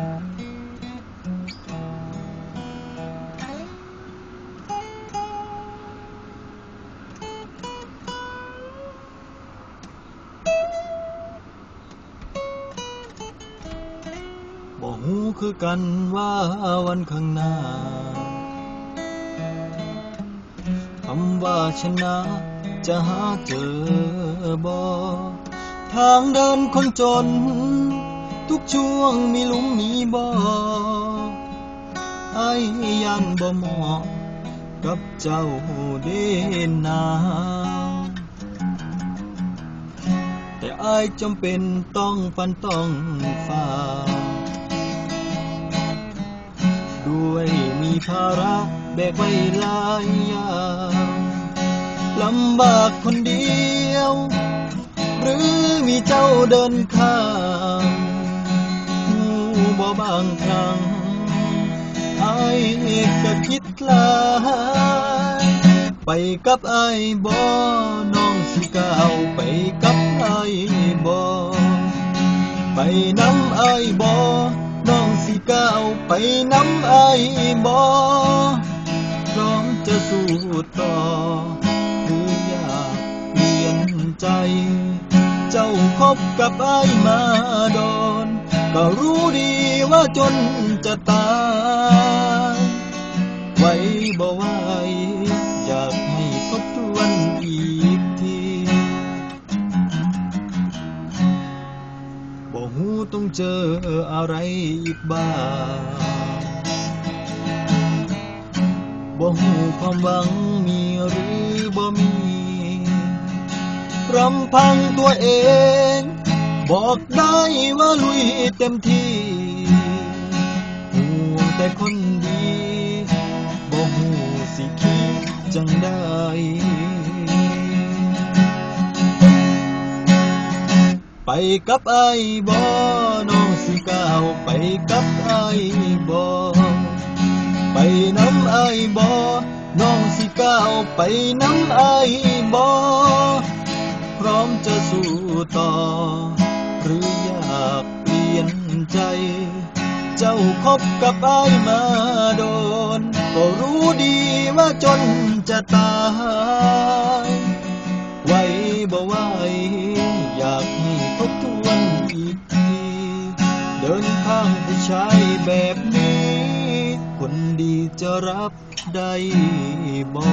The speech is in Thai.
บอกหูคือกันว่าวันข้างหน้าคำว่าชนะจะหาเจอบ่ทางเดินคนจน ทุกช่วงมีลุมมีบ่อไอ้ยันบ่เหมาะกับเจ้าเด่นนาแต่อายจำเป็นต้องฟันต้องฝ่าด้วยมีภาระแบกไว้หลายอย่างลำบากคนเดียว หรือมีเจ้าเดินข้างางครั้งอายก็คิดลายไปกับไอ้บ่น้องสิก้าวไปกับไอ้บ่ไปน้ำไอ้บ่น้องสิก้าวไปน้ำไอ้บ่พร้อมจะสู้ต่อคืออยากเปลี่ยนใจ เจ้าคบกับไอ้มาโดน ก็รู้ดีว่าจนจะตายไว้บ่ไหวอยากให้ทบทวนอีกทีบ่หูต้องเจออะไรอีกบ้างบ่หูความหวังมีหรือบ่มีรำพังตัวเอง บอกได้ว่าลุยเต็มที่ห่วงแต่คนดีบ่หูสิคิดจังได้ไปกับไอ้บ่น้องสิก้าวไปกับไอ้บ่ไปน้ำไอ้บ่น้องสิก้าวไปน้ำไอ้บ่พร้อมจะสู้ต่อ ใจ เจ้าคบกับไอ้ายมาโดน ก็รู้ดีว่าจนจะตายไหวบ่ไหวอยากให้ทบทวนอีกที เดินข้างผู้ชายแบบนี้ คนดีจะรับได้บ่